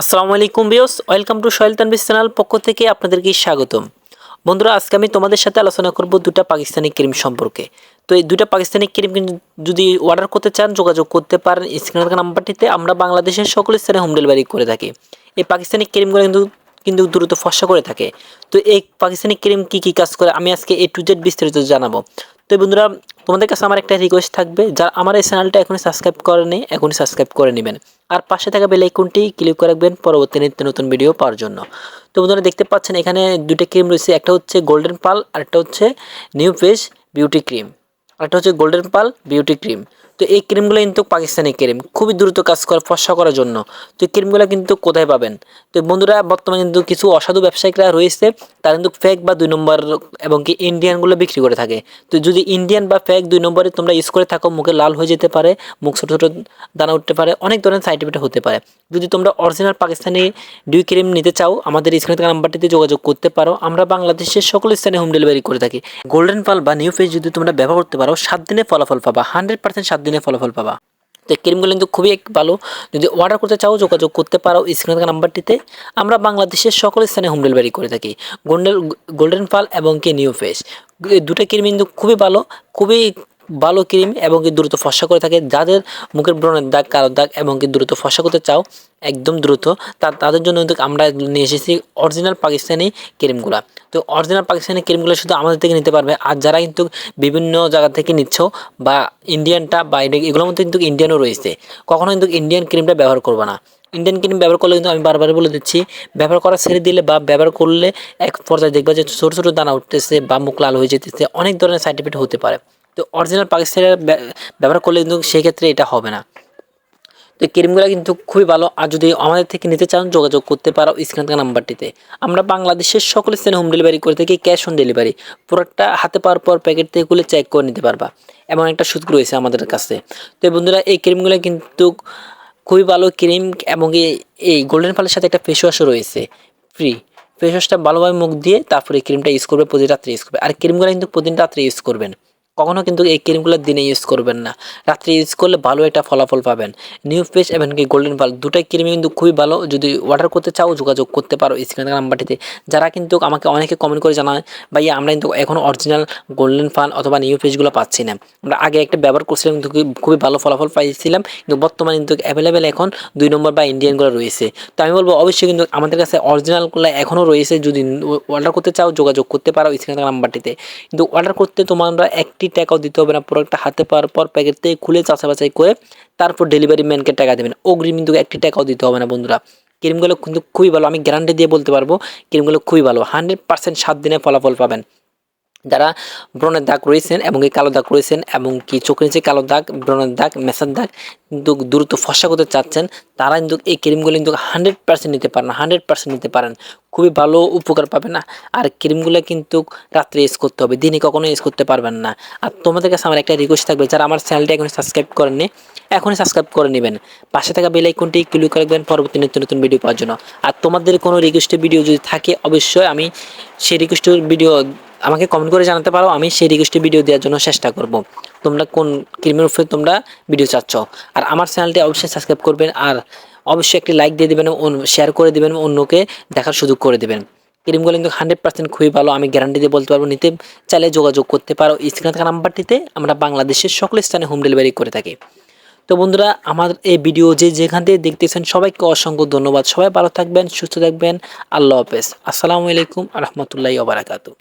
আসসালামু আলাইকুম বিয়স welcome to Sohel Tanvis channel পক্ষ থেকে আপনাদেরকে স্বাগতম। বন্ধুরা, আজকে আমি তোমাদের সাথে আলোচনা করব দুটা পাকিস্তানি ক্রিম সম্পর্কে। তো এই দুটা পাকিস্তানি ক্রিম কিন্তু যদি অর্ডার করতে চান, যোগাযোগ করতে পারেন, স্ক্রিনের নাম্বারটিতে আমরা বাংলাদেশের সকল স্থানে হোম ডেলিভারি করে থাকি। এই পাকিস্তানি ক্রিমগুলো কিন্তু কিন্তু দ্রুত ফসা করে থাকে। তো এই পাকিস্তানি ক্রিম কি কি কাজ করে, আমি আজকে এ টু জেড বিস্তারিত জানাব। তো বন্ধুরা তোমাদের কাছে আমার একটা রিকোয়েস্ট থাকবে, যারা আমার এই চ্যানেলটা এখনই সাবস্ক্রাইব করেনি, এখনই সাবস্ক্রাইব করে নেবেন। আর পাশে থাকা বেল ক্লিক করে রাখবেন পরবর্তী নিত্য নতুন ভিডিও পাওয়ার জন্য। তো বন্ধুরা দেখতে পাচ্ছেন, এখানে দুটো ক্রিম রয়েছে, একটা হচ্ছে গোল্ডেন পাল আর একটা হচ্ছে নিউ ফেস বিউটি ক্রিম আর একটা হচ্ছে গোল্ডেন পাল বিউটি ক্রিম তো এই ক্রিমগুলো কিন্তু পাকিস্তানি ক্রিম। খুবই দ্রুত কাজ করে ফসা করার জন্য। তো এই ক্রিমগুলো কিন্তু কোথায় পাবেন? তো বন্ধুরা, বর্তমানে কিন্তু কিছু অসাধু ব্যবসায়িকরা রয়েছে, তারা কিন্তু ফেক বা দুই নম্বর এবং কি ইন্ডিয়ানগুলো বিক্রি করে থাকে। তো যদি ইন্ডিয়ান বা ফেক দুই নম্বরে তোমরা ইউজ করে থাকো, মুখে লাল হয়ে যেতে পারে, মুখ ছোটো ছোটো দানা উঠতে পারে, অনেক ধরনের সাইড এফেক্ট হতে পারে। যদি তোমরা অরিজিনাল পাকিস্তানি ডিউ ক্রিম নিতে চাও, আমাদের স্ক্রিনে থাকা নাম্বারটিতে যোগাযোগ করতে পারো। আমরা বাংলাদেশের সকল স্থানে হোম ডেলিভারি করে থাকি। গোল্ডেন পাল বা নিউ ফেস যদি তোমরা ব্যবহার করতে পারো, সাত দিনে ফলাফল পাবা। হান্ড্রেড পার্সেন্ট সাত দিনে ফলাফল পাবা। তো ক্রিমগুলো কিন্তু খুবই ভালো। যদি অর্ডার করতে চাও, যোগাযোগ করতে পারো স্ক্রিনে থাকা নাম্বারটিতে। আমরা বাংলাদেশের সকল স্থানে হোম ডেলিভারি করে থাকি। গোল্ডেন গোল্ডেন পাল এবং কি নিউ ফেস দুটো ক্রিম কিন্তু খুবই ভালো খুবই ভালো ক্রিম এবং কি দ্রুত ফসা করে থাকে। যাদের মুখের ব্রণের দাগ কালো দাগ এবং কি দ্রুত ফসা করতে চাও, একদম দ্রুত, তা তাদের জন্য আমরা নিয়ে এসেছি অরিজিনাল পাকিস্তানি ক্রিমগুলো। তো অরিজিনাল পাকিস্তানি ক্রিমগুলো শুধু আমাদের থেকে নিতে পারবে। আর যারা কিন্তু বিভিন্ন জায়গা থেকে নিচ্ছ বা ইন্ডিয়ানটা বা এগুলোর মধ্যে কিন্তু ইন্ডিয়ানও রয়েছে, কখনো কিন্তু ইন্ডিয়ান ক্রিমটা ব্যবহার করবে না। ইন্ডিয়ান ক্রিম ব্যবহার করলে কিন্তু আমি বারবার বলে দিচ্ছি, ব্যবহার করা ছেড়ে দিলে বা ব্যবহার করলে এক পর্যায়ে দেখবা যে ছোটো ছোটো দানা উঠতেছে বা মুখ লাল হয়ে যেতেছে, অনেক ধরনের সাইড এফেক্ট হতে পারে। তো অরিজিনাল পাকিস্তানের ব্যবহার করলে কিন্তু সেক্ষেত্রে এটা হবে না। তো ক্রিমগুলো কিন্তু খুবই ভালো। আর যদি আমাদের থেকে নিতে চান, যোগাযোগ করতে পারো স্ক্রিন থাকা নাম্বারটিতে। আমরা বাংলাদেশের সকল স্থানে হোম ডেলিভারি করে থাকি ক্যাশ অন ডেলিভারি প্রোডাক্টটা হাতে পাওয়ার পর প্যাকেট থেকে খুলে চেক করে নিতে পারবা। এমন একটা সুযোগ রয়েছে আমাদের কাছে। তো বন্ধুরা, এই ক্রিমগুলো কিন্তু খুবই ভালো ক্রিম এবং এই গোল্ডেন পালের সাথে একটা ফেস ওয়াশও রয়েছে। ফ্রি ফেস ওয়াশটা ভালোভাবে মুখ দিয়ে তারপরে ক্রিমটা ইউজ করবে, প্রতিদিন রাত্রে ইউজ করবে। আর ক্রিমগুলো কিন্তু প্রতিদিন রাত্রে ইউজ করবেন। কখনও কিন্তু এই ক্রিমগুলো দিনে ইউজ করবেন না। রাত্রে ইউজ করলে ভালো একটা ফলাফল পাবেন। নিউ ফেস এবং কি গোল্ডেন পাল দুটাই ক্রিম কিন্তু খুবই ভালো। যদি অর্ডার করতে চাও, যোগাযোগ করতে পারো স্ক্রিনের নাম্বারটিতে যারা কিন্তু আমাকে অনেকে কমেন্ট করে জানায়, ভাইয়া, আমরা কিন্তু এখনও অরিজিনাল গোল্ডেন পাল অথবা নিউ ফেসগুলো পাচ্ছি না। আমরা আগে একটা ব্যবহার করছিলাম, কিন্তু খুবই ভালো ফলাফল পাইছিলাম, কিন্তু বর্তমানে কিন্তু অ্যাভেলেবেল এখন দুই নম্বর বা ইন্ডিয়ানগুলো রয়েছে। তো আমি বলব, অবশ্যই কিন্তু আমাদের কাছে অরিজিনালগুলো এখনও রয়েছে। যদি অর্ডার করতে চাও, যোগাযোগ করতে পারো স্ক্রিনের নাম্বারটিতে কিন্তু অর্ডার করতে তোমরা একটি টাকাও দিতে হবে না প্রোডাক্টটা হাতে পাওয়ার পর প্যাকেট থেকে খুলে চাষা বাছাই করে তারপর ডেলিভারি ম্যানকে টাকা দেবেন। অগ্রিম কিন্তু একটি টাকাও দিতে হবে না বন্ধুরা। ক্রিমগুলো কিন্তু খুবই ভালো, আমি গ্যারান্টি দিয়ে বলতে পারব ক্রিমগুলো খুবই ভালো। হান্ড্রেড পার্সেন্ট সাত দিনে ফলাফল পাবেন। যারা ব্রণের দাগ রয়েছেন এবং কি কালো দাগ রয়েছেন এবং কি চোখের নিচে কালো দাগ, ব্রণের দাগ, মেসার দাগ কিন্তু দ্রুত ফসা করতে চাচ্ছেন, তারা কিন্তু এই ক্রিমগুলো কিন্তু হান্ড্রেড পার্সেন্ট নিতে পারেন হান্ড্রেড পার্সেন্ট নিতে পারেন। খুবই ভালো উপকার পাবে না। আর ক্রিমগুলো কিন্তু রাত্রে ইউজ করতে হবে, দিনে কখনো ইউজ করতে পারবেন না। আর তোমাদের কাছে আমার একটা রিকোয়েস্ট থাকবে, যারা আমার চ্যানেলটা এখন সাবস্ক্রাইব করেননি, এখনই সাবস্ক্রাইব করে নেবেন। পাশে থাকা বেল আইকনটি ক্লিক করে রাখবেন পরবর্তী নতুন নতুন ভিডিও পাওয়ার জন্য। আর তোমাদের কোনো রিকোয়েস্টের ভিডিও যদি থাকে, অবশ্যই আমি সেই রিকোয়েস্টের ভিডিও আমাকে কমেন্ট করে জানাতে পারো, আমি সেই রিকোয়েস্টের ভিডিও দেওয়ার জন্য চেষ্টা করব। তোমরা কোন ক্রিমের উপরে তোমরা ভিডিও চাচ্ছ। আর আমার চ্যানেলটি অবশ্যই সাবস্ক্রাইব করবেন, আর অবশ্যই একটি লাইক দিয়ে দেবেন শেয়ার করে দেবেন, অন্যকে দেখার সুযোগ করে দেবেন। ক্রিমগুলো কিন্তু হান্ড্রেড পার্সেন্ট খুবই ভালো, আমি গ্যারান্টি দিয়ে বলতে পারব, নিতে চাইলে যোগাযোগ করতে পারো। স্ক্রিনে থাকা নাম্বারটিতে আমরা বাংলাদেশের সকল স্থানে হোম ডেলিভারি করে থাকি। তো বন্ধুরা, আমার এই ভিডিও যে যেখান থেকে দেখতেছেন, সবাইকে অসংখ্য ধন্যবাদ। সবাই ভালো থাকবেন, সুস্থ থাকবেন। আল্লাহ হাফেজ। আসসালামু আলাইকুম রহমতুল্লাহ ওবরাকাতু